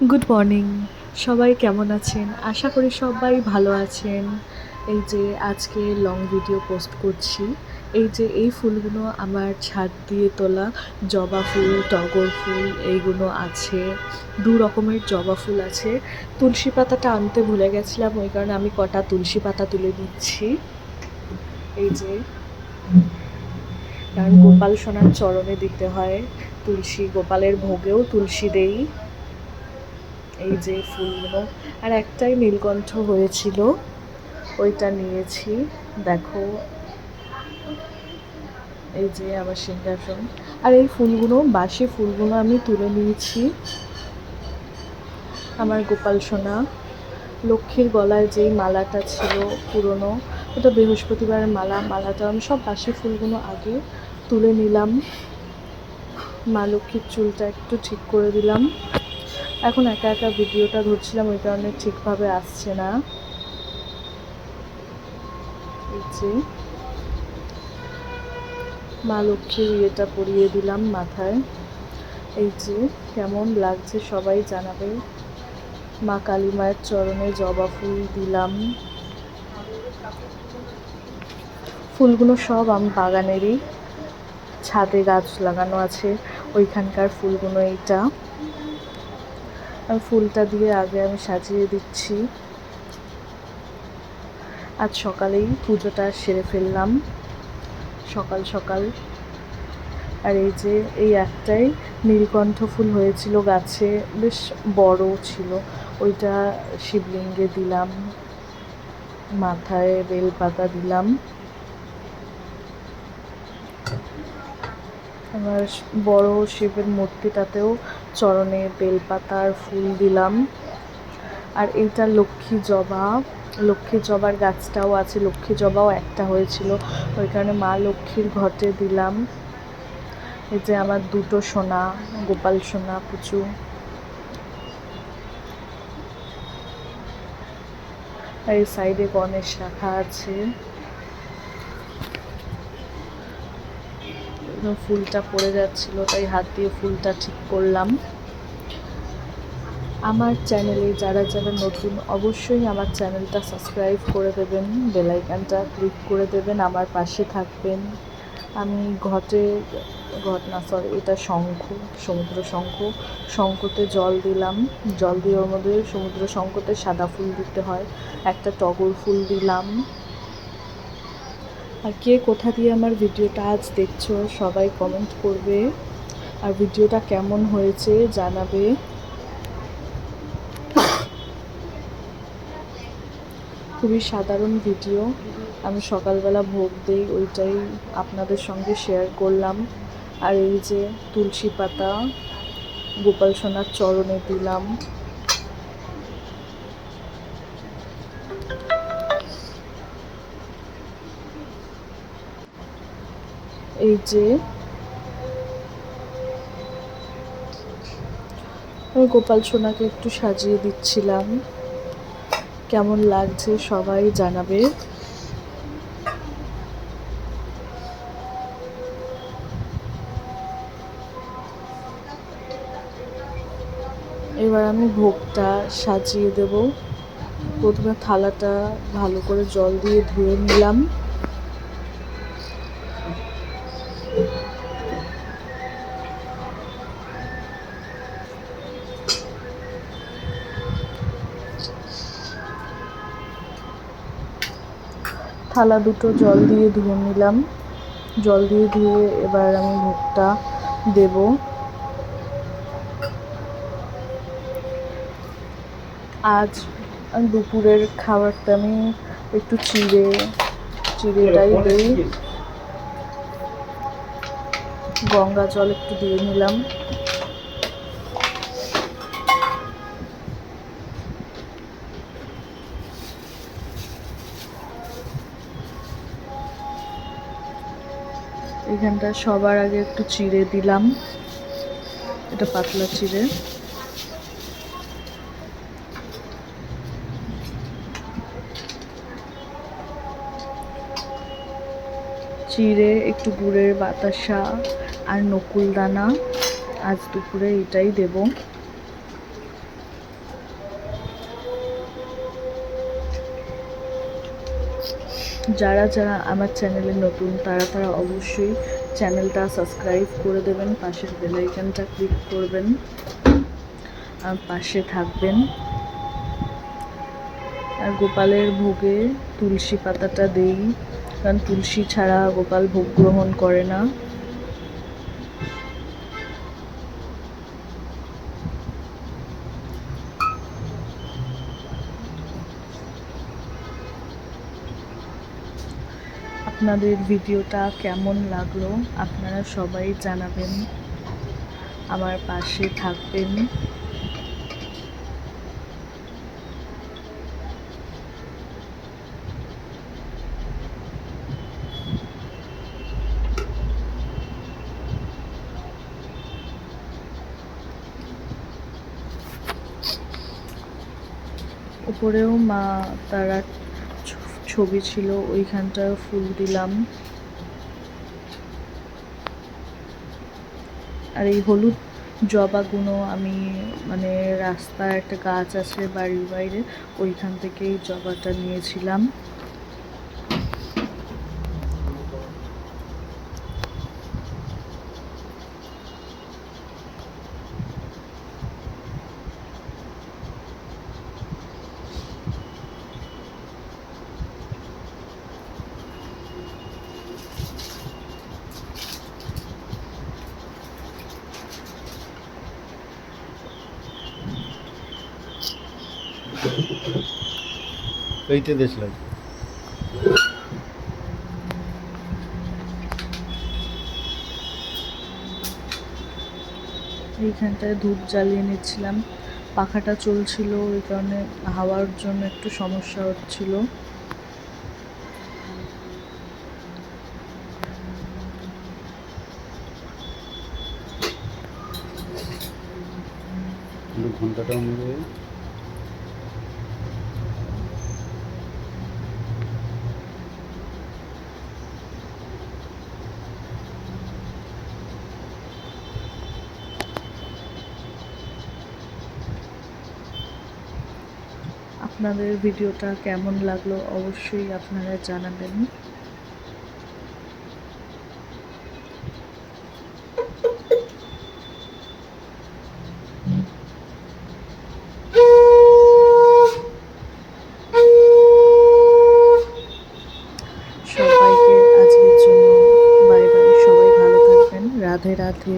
Good morning সবাই কেমন আছেন? আশা করি সবাই ভালো আছেন। এই যে আজকে লং ভিডিও পোস্ট করছি। এই যে এই ফুলগুলো আমার ছাদ দিয়ে তোলা জবা ফুল, টগর ফুল, এইগুলো আছে। দু রকমের জবা ফুল আছে। তুলসী পাতাটা আনতে ভুলে গেছিলাম, ওই কারণে আমি কটা তুলসী পাতা তুলে দিচ্ছি। এই যে কারণ গোপাল সোনার চরণে দিতে হয়। তুলসী গোপালের ভোগেও তুলসী দেই। এই যে ফুলগুলো আর একটাই নীলকণ্ঠ হয়েছিল, ওইটা নিয়েছি। দেখো, এই যে আমার সিংহাসন। আর এই ফুলগুলো, বাসি ফুলগুলো আমি তুলে নিয়েছি। আমার গোপাল সোনা, লক্ষ্মীর গলায় যেই মালাটা ছিল পুরনো, ওটা বৃহস্পতিবারের মালা, মালাটা আমি সব বাসি ফুলগুলো আগে তুলে নিলাম। মা লক্ষ্মীর চুলটা একটু ঠিক করে দিলাম। এখন একা একা ভিডিওটা ধরছিলাম, ওই কারণে ঠিকভাবে আসছে না। যে, মা লক্ষ্মীর ইয়েটা পরিয়ে দিলাম মাথায়। এই যে, কেমন লাগছে সবাই জানাবে। মা কালী মায়ের চরণে জবা ফুল দিলাম। ফুলগুলো সব আম বাগানেরই ছাদে গাছ লাগানো আছে, ওইখানকার ফুলগুলো এইটা। আমি ফুলটা দিয়ে আগে আমি সাজিয়ে দিচ্ছি। আজ সকালেই পুজোটা সেরে ফেললাম। সকাল সকাল। আর এই যে, এই একটাই নীলকণ্ঠ ফুল হয়েছিল গাছে, বেশ বড় ছিল। ওইটা শিবলিঙ্গে দিলাম। মাথায় বেলপাতা দিলাম। আমার বড় শিবের মূর্তিটাতেও চরণে বেলপাতার ফুল দিলাম। আর এইটা লক্ষ্মী জবা। লক্ষ্মী জবার গাছটাও আছে, লক্ষ্মী জবাও একটা হয়েছিল। ওই কারণে মা লক্ষ্মীর ঘটে দিলাম। এই যে আমার দুটো সোনা, গোপাল সোনা, পুচু। এই সাইডে গণেশ রাখা আছে। ফুলটা পড়ে যাচ্ছিল, তাই হাত দিয়ে ফুলটা ঠিক করলাম। আমার চ্যানেলে যারা যারা নতুন, অবশ্যই আমার চ্যানেলটা সাবস্ক্রাইব করে দেবেন বেলাইকানটা ক্লিক করে দেবেন, আমার পাশে থাকবেন। আমি ঘটে, ঘট না সরি এটা শঙ্খ, সমুদ্র শঙ্খ। শঙ্খতে জল দিলাম, জল দিয়ে ওর মধ্যে সমুদ্র শঙ্খতে সাদা ফুল দিতে হয়। একটা টগর ফুল দিলাম। আর কে কোথা দিয়ে আমার ভিডিওটা আজ দেখছ, সবাই কমেন্ট করবে। আর ভিডিওটা কেমন হয়েছে জানাবে। খুবই সাধারণ ভিডিও। আমি সকালবেলা ভোগ দিই, ওইটাই আপনাদের সঙ্গে শেয়ার করলাম। আর এই যে তুলসী পাতা, গোপাল সোনার চরণে দিলাম। এই যে, আমি গোপাল সোনাকে একটু সাজিয়ে দিচ্ছিলাম। কেমন লাগছে সবাই জানাবে। এবার আমি ভোগটা সাজিয়ে দেব। প্রথমে থালাটা ভালো করে জল দিয়ে ধুয়ে নিলাম। থালা দুটো জল দিয়ে ধুয়ে নিলাম। জল দিয়ে ধুয়ে এবার আমি ভোগটা দেব। আজ দুপুরের খাবারটা আমি একটু চিড়ে চিড়েটাই দিই। গঙ্গা জল একটু দিয়ে নিলাম। এখানটা সবার আগে একটু চিড়ে দিলাম। এটা পাতলা চিড়ে। চিড়ে, একটু গুড়ের বাতাসা আর নকুল দানা। আজ দুপুরে এটাই দেব। যারা যারা আমার চ্যানেলে নতুন, তারা তারা অবশ্যই চ্যানেলটা সাবস্ক্রাইব করে দেবেন, পাশের বেলাইকানটা ক্লিক করবেন, আর পাশে থাকবেন। আর গোপালের ভোগে তুলসী পাতাটা দেই, কারণ তুলসী ছাড়া গোপাল ভোগ গ্রহণ করে না। আপনাদের ভিডিওটা কেমন লাগল আপনারা সবাই জানাবেন। আমার পাশে থাকবেন। উপরেও মা তারা ছবি ছিল, ওইখানটা ফুল দিলাম। আর এই হলুদ জবাগুলো আমি মানে রাস্তায় একটা গাছ আছে বাড়ির বাইরে, ওইখান থেকেই জবাটা নিয়েছিলাম। এইতে দেখলাম। এইখানটায় ধূপ জ্বালিয়ে নিচ্ছিলাম। পাখাটা চলছিল ওই কারণে হাওয়ার জন্য একটু সমস্যা হচ্ছিল। ঘন্টাটা অনুযায়ী আপনাদের ভিডিওটা কেমন লাগল অবশ্যই আপনারা জানাবেন। রাধে রাধে।